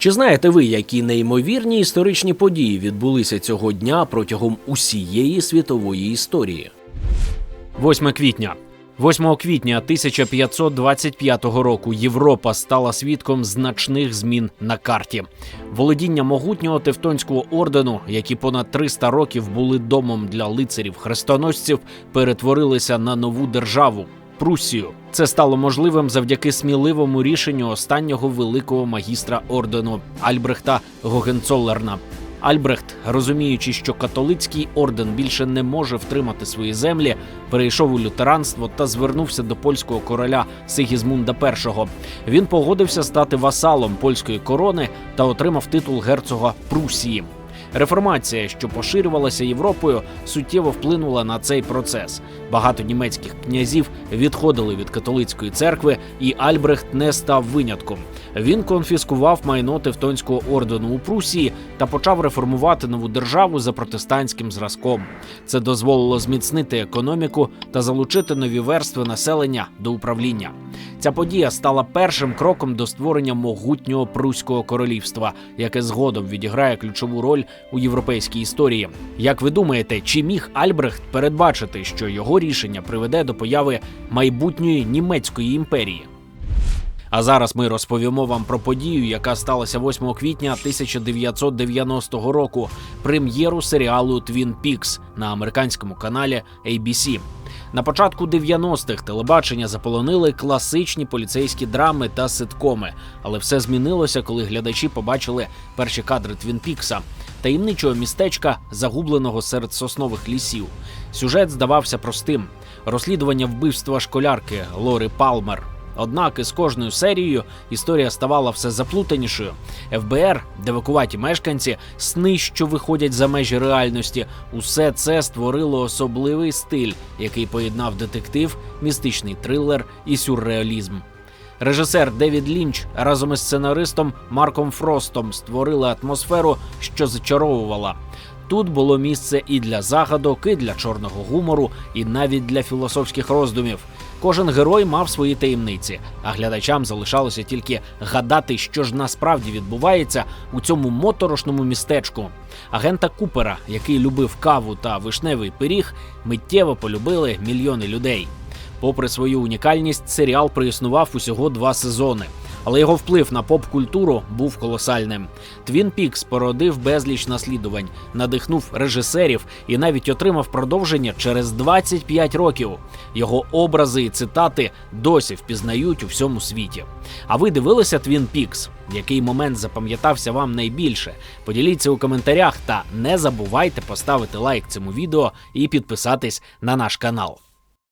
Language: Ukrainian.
Чи знаєте ви, які неймовірні історичні події відбулися цього дня протягом усієї світової історії? 8 квітня. 8 квітня 1525 року Європа стала свідком значних змін на карті. Володіння могутнього Тевтонського ордену, які понад 300 років були домом для лицарів-хрестоносців, перетворилися на нову державу. Прусію це стало можливим завдяки сміливому рішенню останнього великого магістра ордену Альбрехта Гогенцоллерна. Альбрехт, розуміючи, що католицький орден більше не може втримати свої землі, перейшов у лютеранство та звернувся до польського короля Сигізмунда І. Він погодився стати васалом польської корони та отримав титул герцога Прусії. Реформація, що поширювалася Європою, суттєво вплинула на цей процес. Багато німецьких князів відходили від католицької церкви, і Альбрехт не став винятком. Він конфіскував майно Тевтонського ордену у Прусії та почав реформувати нову державу за протестантським зразком. Це дозволило зміцнити економіку та залучити нові верстви населення до управління. Ця подія стала першим кроком до створення могутнього Пруського королівства, яке згодом відіграє ключову роль у європейській історії. Як ви думаєте, чи міг Альбрехт передбачити, що його рішення приведе до появи майбутньої німецької імперії? А зараз ми розповімо вам про подію, яка сталася 8 квітня 1990 року, прем'єру серіалу Твін Пікс на американському каналі ABC. На початку 90-х телебачення заполонили класичні поліцейські драми та ситкоми, але все змінилося, коли глядачі побачили перші кадри Твінпікса, таємничого містечка, загубленого серед соснових лісів. Сюжет здавався простим: розслідування вбивства школярки Лори Палмер. Однак із кожною серією історія ставала все заплутанішою. ФБР, девакуваті мешканці, сни, що виходять за межі реальності, усе це створило особливий стиль, який поєднав детектив, містичний трилер і сюрреалізм. Режисер Девід Лінч разом із сценаристом Марком Фростом створили атмосферу, що зачаровувала. Тут було місце і для загадок, і для чорного гумору, і навіть для філософських роздумів. Кожен герой мав свої таємниці, а глядачам залишалося тільки гадати, що ж насправді відбувається у цьому моторошному містечку. Агента Купера, який любив каву та вишневий пиріг, миттєво полюбили мільйони людей. Попри свою унікальність, серіал проіснував усього два сезони. Але його вплив на поп-культуру був колосальним. Твін Пікс породив безліч наслідувань, надихнув режисерів і навіть отримав продовження через 25 років. Його образи і цитати досі впізнають у всьому світі. А ви дивилися Твін Пікс? Який момент запам'ятався вам найбільше? Поділіться у коментарях та не забувайте поставити лайк цьому відео і підписатись на наш канал.